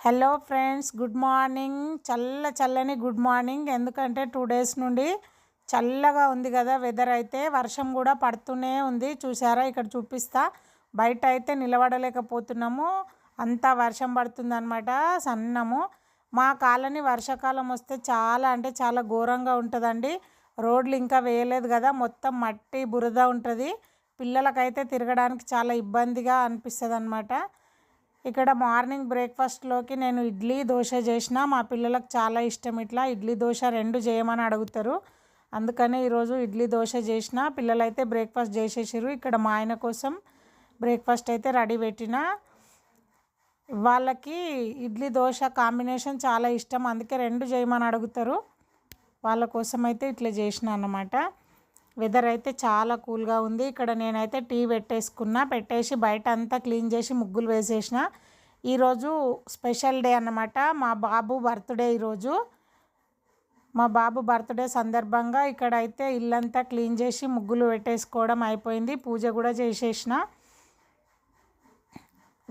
Hello friends good morning. చల్ల చల్లని good morning. ఎందుకంటే టూ డేస్ నుండి చల్లగా ఉంది కదా వెదర్ అయితే. వర్షం కూడా పడుతూనే ఉంది. చూసారా ఇక్కడ చూపిస్తా. బయట అయితే నిలబడలేకపోతున్నాము. అంతా వర్షం పడుతుందనమాట సన్నము. మా కాలనీ వర్షాకాలం వస్తే చాలా అంటే చాలా ఘోరంగా ఉంటుందండి. రోడ్లు ఇంకా వేయలేదు కదా. మొత్తం మట్టి బురద ఉంటుంది. పిల్లలకైతే తిరగడానికి చాలా ఇబ్బందిగా అనిపిస్తుంది అనమాట ఇక్కడ మార్నింగ్ బ్రేక్ఫాస్ట్లోకి నేను ఇడ్లీ దోశ చేసిన మా పిల్లలకు చాలా ఇష్టం. ఇట్లా ఇడ్లీ దోశ రెండు చేయమని అడుగుతారు. అందుకనే ఈరోజు ఇడ్లీ దోశ చేసిన పిల్లలైతే బ్రేక్ఫాస్ట్ చేసేసారు ఇక్కడ మా ఆయన కోసం బ్రేక్ఫాస్ట్ అయితే రెడీ పెట్టిన. వాళ్ళకి ఇడ్లీ దోశ కాంబినేషన్ చాలా ఇష్టం. అందుకే రెండు చేయమని అడుగుతారు. వాళ్ళ కోసం అయితే ఇట్లా చేసిన అన్నమాట. వెదర్ అయితే చాలా కూల్గా ఉంది. ఇక్కడ నేనైతే టీ పెట్టేసుకున్నా పెట్టేసి బయట అంతా క్లీన్ చేసి ముగ్గులు వేసేసిన. ఈరోజు స్పెషల్ డే అన్నమాట. మా బాబు బర్త్డే ఈరోజు మా బాబు బర్త్డే సందర్భంగా ఇక్కడ అయితే ఇల్లంతా క్లీన్ చేసి ముగ్గులు పెట్టేసుకోవడం అయిపోయింది. పూజ కూడా చేసేసిన.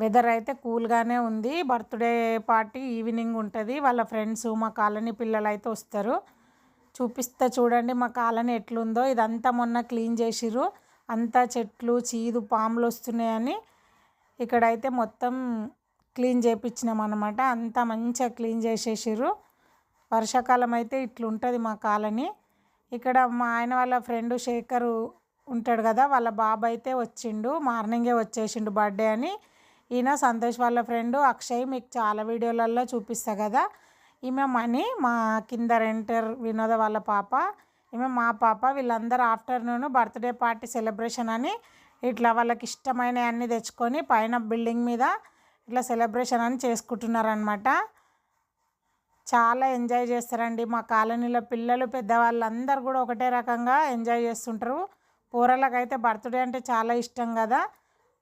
వెదర్ అయితే కూల్గానే ఉంది. బర్త్డే పార్టీ ఈవినింగ్ ఉంటుంది. వాళ్ళ ఫ్రెండ్స్ మా కాలనీ పిల్లలు అయితే వస్తారు. చూపిస్తా చూడండి మా కాలనీ ఎట్లుందో. ఇదంతా మొన్న క్లీన్ చేసిర్రు. అంతా చెట్లు చీదు పాములు వస్తున్నాయని ఇక్కడైతే మొత్తం క్లీన్ చేయించినాం అనమాట అంతా మంచిగా క్లీన్ చేసేసిర్రు. వర్షాకాలం అయితే ఇట్లుంటుంది మా కాలనీ. ఇక్కడ మా ఆయన వాళ్ళ ఫ్రెండ్ శేఖర్ ఉంటాడు కదా వాళ్ళ బాబు అయితే వచ్చిండు. మార్నింగే వచ్చేసిండు బర్త్డే అని. ఈయన సంతోష్ వాళ్ళ ఫ్రెండ్. అక్షయ్ మీకు చాలా వీడియోలలో చూపిస్తా కదా. ఈమె మనీ మా కింద రెంటర్ వినోద వాళ్ళ పాప ఈమె మా పాప వీళ్ళందరూ ఆఫ్టర్నూన్ బర్త్డే పార్టీ సెలబ్రేషన్ అని ఇట్లా వాళ్ళకి ఇష్టమైన అన్నీ తెచ్చుకొని పైన బిల్డింగ్ మీద ఇట్లా సెలబ్రేషన్ అని చేసుకుంటున్నారనమాట చాలా ఎంజాయ్ చేస్తారండి. మా కాలనీలో పిల్లలు పెద్దవాళ్ళు అందరు కూడా ఒకటే రకంగా ఎంజాయ్ చేస్తుంటారు. పూరలకైతే బర్త్డే అంటే చాలా ఇష్టం కదా.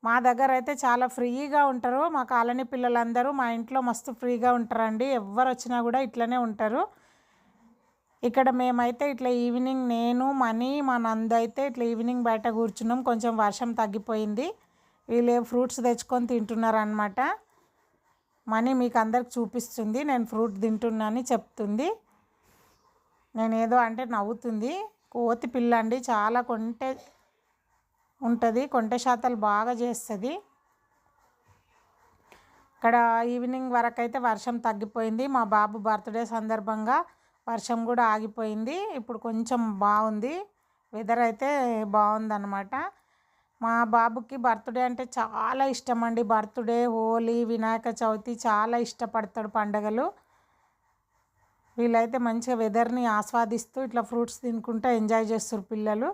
మా దగ్గర అయితే చాలా ఫ్రీగా ఉంటారు. మా కాలనీ పిల్లలందరూ మా ఇంట్లో మస్తు ఫ్రీగా ఉంటారండి. ఎవరు వచ్చినా కూడా ఇట్లనే ఉంటారు. ఇక్కడ మేమైతే ఇట్లా ఈవినింగ్ నేను మనీ మా నంద అయితే ఇట్లా ఈవినింగ్ బయట కూర్చున్నాం. కొంచెం వర్షం తగ్గిపోయింది. వీళ్ళు ఫ్రూట్స్ తెచ్చుకొని తింటున్నారు అనమాట మనీ మీకు అందరికి చూపిస్తుంది. నేను ఫ్రూట్ తింటున్నానని చెప్తుంది. నేను ఏదో అంటే నవ్వుతుంది. కోతి పిల్ల అండి. చాలా కొంటే ఉంటుంది. కొంట శాతాలు బాగా చేస్తుంది. ఇక్కడ ఈవినింగ్ వరకు అయితే వర్షం తగ్గిపోయింది. మా బాబు బర్త్డే సందర్భంగా వర్షం కూడా ఆగిపోయింది. ఇప్పుడు కొంచెం బాగుంది. వెదర్ అయితే బాగుందన్నమాట. మా బాబుకి బర్త్డే అంటే చాలా ఇష్టం అండి. బర్త్డే హోలీ వినాయక చవితి చాలా ఇష్టపడతాడు పండగలు. వీళ్ళైతే మంచిగా వెదర్ని ఆస్వాదిస్తూ ఇట్లా ఫ్రూట్స్ తినుకుంటూ ఎంజాయ్ చేస్తారు పిల్లలు.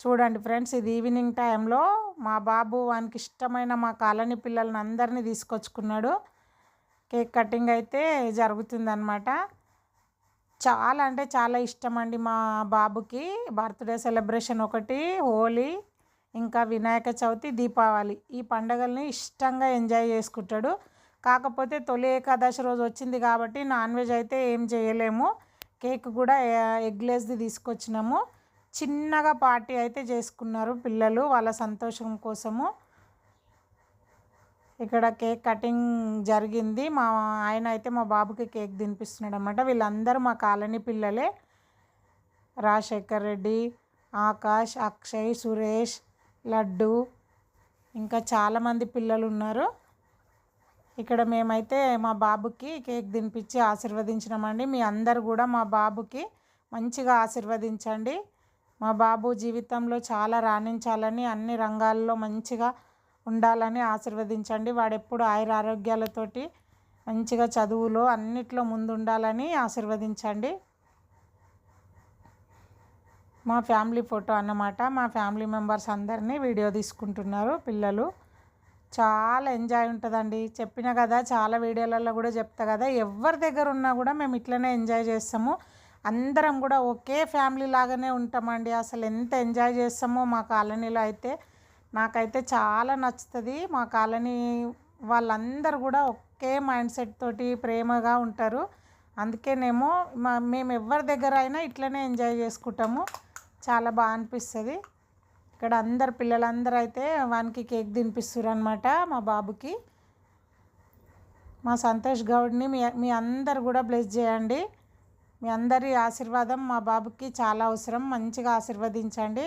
చూడండి ఫ్రెండ్స్ ఇది ఈవినింగ్ టైంలో మా బాబు వానికి ఇష్టమైన మా కాలనీ పిల్లల్ని అందరినీ తీసుకొచ్చుకున్నాడు. కేక్ కటింగ్ అయితే జరుగుతుందనమాట చాలా అంటే చాలా ఇష్టం అండి మా బాబుకి. బర్త్డే సెలబ్రేషన్ ఒకటి హోలీ ఇంకా వినాయక చవితి దీపావళి. ఈ పండగల్ని ఇష్టంగా ఎంజాయ్ చేసుకుంటాడు. కాకపోతే తొలి ఏకాదశి రోజు వచ్చింది కాబట్టి నాన్ వెజ్ అయితే ఏం చేయలేము. కేక్ కూడా ఎగ్లెస్ది తీసుకొచ్చినాము. చిన్నగా పార్టీ అయితే చేసుకున్నారు పిల్లలు వాళ్ళ సంతోషం కోసము. ఇక్కడ కేక్ కటింగ్ జరిగింది. మా ఆయన అయితే మా బాబుకి కేక్ తినిపిస్తున్నాడు అనమాట వీళ్ళందరూ మా కాలనీ పిల్లలే. రాజశేఖర్ రెడ్డి ఆకాష్ అక్షయ్ సురేష్ లడ్డు ఇంకా చాలామంది పిల్లలు ఉన్నారు. ఇక్కడ మేమైతే మా బాబుకి కేక్ తినిపించి ఆశీర్వదించినామండి. మీ అందరు కూడా మా బాబుకి మంచిగా ఆశీర్వదించండి. మా బాబు జీవితంలో చాలా రాణించాలని అన్ని రంగాల్లో మంచిగా ఉండాలని ఆశీర్వదించండి. వాడెప్పుడు ఆయుర ఆరోగ్యాలతోటి మంచిగా చదువులో అన్నిట్లో ముందు ఉండాలని ఆశీర్వదించండి. మా ఫ్యామిలీ ఫోటో అన్నమాట. మా ఫ్యామిలీ మెంబర్స్ అందరినీ వీడియో తీసుకుంటున్నారు పిల్లలు. చాలా ఎంజాయ్ ఉంటుందండి. చెప్పిన కదా చాలా వీడియోలలో కూడా చెప్తా కదా ఎవరి దగ్గర ఉన్నా కూడా మేము ఇట్లనే ఎంజాయ్ చేస్తాము. అందరం కూడా ఒకే ఫ్యామిలీ లాగానే ఉంటామండి. అసలు ఎంత ఎంజాయ్ చేస్తామో మా కాలనీలో అయితే. నాకైతే చాలా నచ్చుతుంది. మా కాలనీ వాళ్ళందరూ కూడా ఒకే మైండ్ సెట్ తోటి ప్రేమగా ఉంటారు. అందుకేనేమో మా మేము ఎవరి దగ్గర అయినా ఇట్లనే ఎంజాయ్ చేసుకుంటాము. చాలా బాగా అనిపిస్తుంది. ఇక్కడ అందరు పిల్లలందరూ అయితే వానికి కేక్ తినిపిస్తారు అనమాట మా బాబుకి. మా సంతోష్ గౌడ్ని మీ మీ అందరు కూడా బ్లెస్ చేయండి. మీ అందరి ఆశీర్వాదం మా బాబుకి చాలా అవసరం. మంచిగా ఆశీర్వదించండి.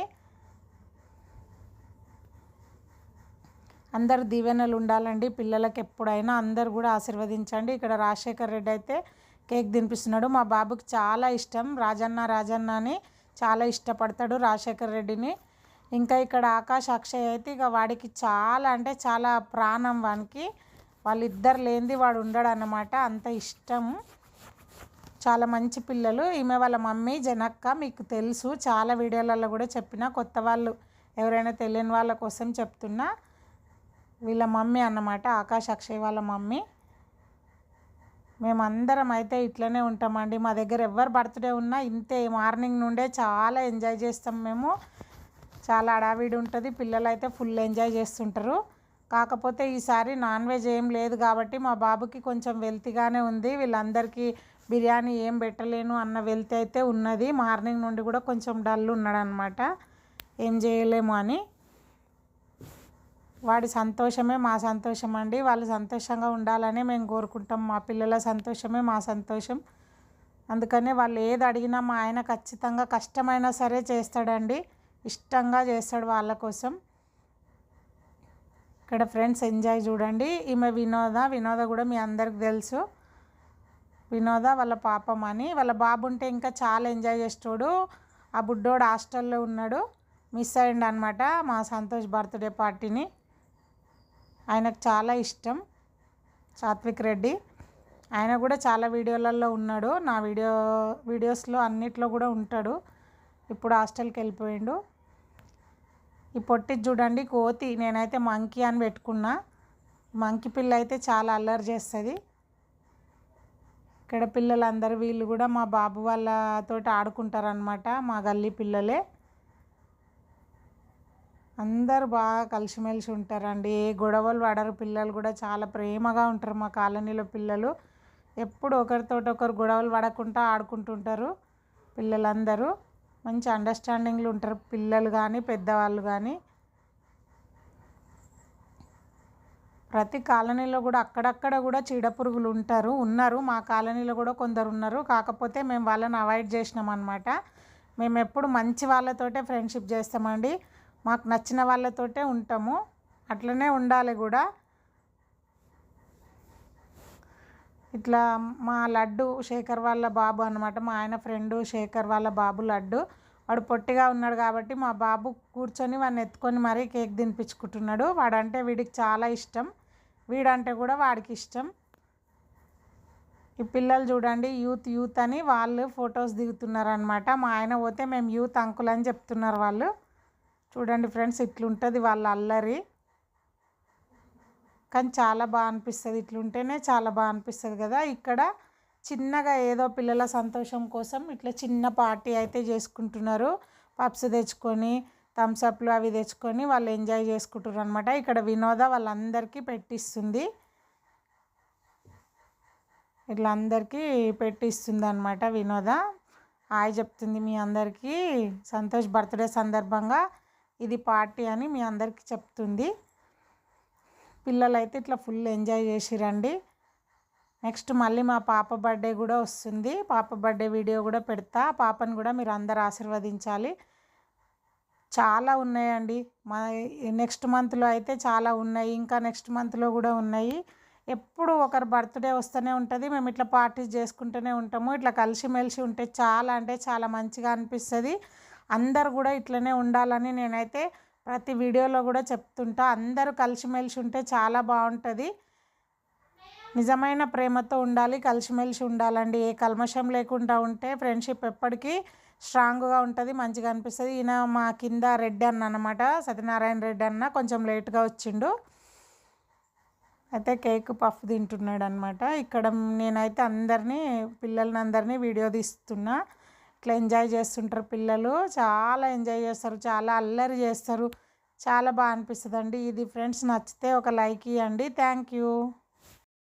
అందరు దీవెనలు ఉండాలండి. పిల్లలకి ఎప్పుడైనా అందరు కూడా ఆశీర్వదించండి. ఇక్కడ రాజశేఖర్ రెడ్డి అయితే కేక్ తినిపిస్తున్నాడు. మా బాబుకి చాలా ఇష్టం. రాజన్న రాజన్న అని చాలా ఇష్టపడతాడు రాజశేఖర్ రెడ్డిని. ఇంకా ఇక్కడ ఆకాష్ అక్షయ్ అయితే ఇక వాడికి చాలా అంటే చాలా ప్రాణం వానికి. వాళ్ళిద్దరు లేనిది వాడు ఉండడు అన్నమాట అంత ఇష్టం. చాలా మంచి పిల్లలు. ఈమె వాళ్ళ మమ్మీ జనక్క మీకు తెలుసు. చాలా వీడియోలలో కూడా చెప్పిన కొత్త వాళ్ళు ఎవరైనా తెలియని వాళ్ళ కోసం చెప్తున్నా. వీళ్ళ మమ్మీ అన్నమాట ఆకాష్ అక్షయ్ వాళ్ళ మమ్మీ. మేమందరం అయితే ఇట్లనే ఉంటామండి. మా దగ్గర ఎవరు బర్త్డే ఉన్నా ఇంతే మార్నింగ్ నుండే చాలా ఎంజాయ్ చేస్తాం మేము. చాలా అడావిడి ఉంటుంది. పిల్లలు అయితే ఫుల్ ఎంజాయ్ చేస్తుంటారు. కాకపోతే ఈసారి నాన్ వెజ్ ఏం లేదు కాబట్టి మా బాబుకి కొంచెం వెల్తిగానే ఉంది. వీళ్ళందరికీ బిర్యానీ ఏం పెట్టలేను అన్న వెళ్తే అయితే ఉన్నది. మార్నింగ్ నుండి కూడా కొంచెం డల్ ఉన్నాడనమాట ఏం చేయలేము అని. వాడి సంతోషమే మా సంతోషం అండి. వాళ్ళు సంతోషంగా ఉండాలని మేము కోరుకుంటాం. మా పిల్లల సంతోషమే మా సంతోషం. అందుకనే వాళ్ళు ఏది అడిగినా మా ఆయన ఖచ్చితంగా కష్టమైనా సరే చేస్తాడండి. ఇష్టంగా చేస్తాడు వాళ్ళ కోసం. ఇక్కడ ఫ్రెండ్స్ ఎంజాయ్ చూడండి. ఈమె వినోద వినోద కూడా మీ అందరికి తెలుసు. వినోద వాళ్ళ పాపం అని. వాళ్ళ బాబు ఉంటే ఇంకా చాలా ఎంజాయ్ చేస్తాడు ఆ బుడ్డోడు హాస్టల్లో ఉన్నాడు. మిస్ అయ్యండి అనమాట మా సంతోష్ బర్త్డే పార్టీని. ఆయనకు చాలా ఇష్టం. సాత్విక్ రెడ్డి. ఆయన కూడా చాలా వీడియోలలో ఉన్నాడు. నా వీడియో వీడియోస్లో అన్నిట్లో కూడా ఉంటాడు. ఇప్పుడు హాస్టల్కి వెళ్ళిపోయిండు. ఈ పొట్టి చూడండి కోతి. నేనైతే మంకీ అని పెట్టుకున్నా. మంకీ పిల్ల అయితే చాలా అల్లరి చేస్తుంది. ఇక్కడ పిల్లలందరూ వీళ్ళు కూడా మా బాబు వాళ్ళతో ఆడుకుంటారనమాట మా గల్లీ పిల్లలే. అందరు బాగా కలిసిమెలిసి ఉంటారండి. ఏ గొడవలు పడరు పిల్లలు కూడా చాలా ప్రేమగా ఉంటారు మా కాలనీలో పిల్లలు. ఎప్పుడు ఒకరితో ఒకరు గొడవలు పడకుండా ఆడుకుంటుంటారు పిల్లలందరూ. మంచి అండర్స్టాండింగ్లు ఉంటారు పిల్లలు కానీ పెద్దవాళ్ళు కానీ. ప్రతి కాలనీలో కూడా అక్కడక్కడ కూడా చీడపురుగులు ఉంటారు ఉన్నారు. మా కాలనీలో కూడా కొందరు ఉన్నారు. కాకపోతే మేము వాళ్ళని అవాయిడ్ చేసినాం అనమాట మేము ఎప్పుడు మంచి వాళ్ళతోటే ఫ్రెండ్షిప్ చేస్తామండి. మాకు నచ్చిన వాళ్ళతోటే ఉంటాము. అట్లనే ఉండాలి కూడా. ఇట్లా మా లడ్డు శేఖర్ వాళ్ళ బాబు అనమాట మా ఆయన ఫ్రెండు శేఖర్ వాళ్ళ బాబు లడ్డు. వాడు పొట్టిగా ఉన్నాడు కాబట్టి మా బాబు కూర్చొని వాడిని ఎత్తుకొని మరీ కేక్ తినిపించుకుంటున్నాడు. వాడంటే వీడికి చాలా ఇష్టం. వీడంటే కూడా వాడికి ఇష్టం. ఈ పిల్లలు చూడండి యూత్ యూత్ అని వాళ్ళు ఫొటోస్ దిగుతున్నారు అనమాట మా ఆయన పోతే మేము యూత్ అంకుల్ అని చెప్తున్నారు వాళ్ళు. చూడండి ఫ్రెండ్స్ ఇట్లుంటుంది వాళ్ళ అల్లరి. కానీ చాలా బాగా అనిపిస్తుంది. ఇట్లుంటేనే చాలా బాగా అనిపిస్తుంది కదా. ఇక్కడ చిన్నగా ఏదో పిల్లల సంతోషం కోసం ఇట్లా చిన్న పార్టీ అయితే చేసుకుంటున్నారు. పప్స్ తెచ్చుకొని థమ్స్అప్లు అవి తెచ్చుకొని వాళ్ళు ఎంజాయ్ చేసుకుంటారు అనమాట ఇక్కడ వినోద వాళ్ళందరికీ పెట్టిస్తుంది. ఇట్లా అందరికీ పెట్టిస్తుంది అనమాట వినోద. హాయ్ చెప్తుంది మీ అందరికీ. సంతోష్ బర్త్డే సందర్భంగా ఇది పార్టీ అని మీ అందరికీ చెప్తుంది. పిల్లలైతే ఇట్లా ఫుల్ ఎంజాయ్ చేసిరండి. నెక్స్ట్ మళ్ళీ మా పాప బర్త్డే కూడా వస్తుంది. పాప బర్త్డే వీడియో కూడా పెడతా. పాపను కూడా మీరు అందరు ఆశీర్వదించాలి. చాలా ఉన్నాయండి. మా నెక్స్ట్ మంత్లో అయితే చాలా ఉన్నాయి. ఇంకా నెక్స్ట్ మంత్లో కూడా ఉన్నాయి. ఎప్పుడు ఒకరు బర్త్డే వస్తూనే ఉంటుంది. మేము ఇట్లా పార్టీస్ చేసుకుంటూనే ఉంటాము. ఇట్లా కలిసిమెలిసి ఉంటే చాలా అంటే చాలా మంచిగా అనిపిస్తుంది. అందరు కూడా ఇట్లనే ఉండాలని నేనైతే ప్రతి వీడియోలో కూడా చెప్తుంటా. అందరూ కలిసిమెలిసి ఉంటే చాలా బాగుంటుంది. నిజమైన ప్రేమతో ఉండాలి కలిసిమెలిసి ఉండాలండి. ఏ కల్మషం లేకుండా ఉంటే ఫ్రెండ్షిప్ ఎప్పటికీ స్ట్రాంగ్గా ఉంటుంది మంచిగా అనిపిస్తుంది. ఈయన మా కింద రెడ్డి అన్న అనమాట సత్యనారాయణ రెడ్డి అన్న కొంచెం లేట్గా వచ్చిండు. అయితే కేక్ పఫ్ తింటున్నాడు అనమాట ఇక్కడ నేనైతే అందరినీ పిల్లల్ని అందరినీ వీడియో తీస్తున్నా. ఇట్లా ఎంజాయ్ చేస్తుంటారు పిల్లలు. చాలా ఎంజాయ్ చేస్తారు చాలా అల్లరి చేస్తారు. చాలా బాగా అనిపిస్తుంది అండి ఇది ఫ్రెండ్స్ నచ్చితే ఒక లైక్ ఇవ్వండి థ్యాంక్ యూ.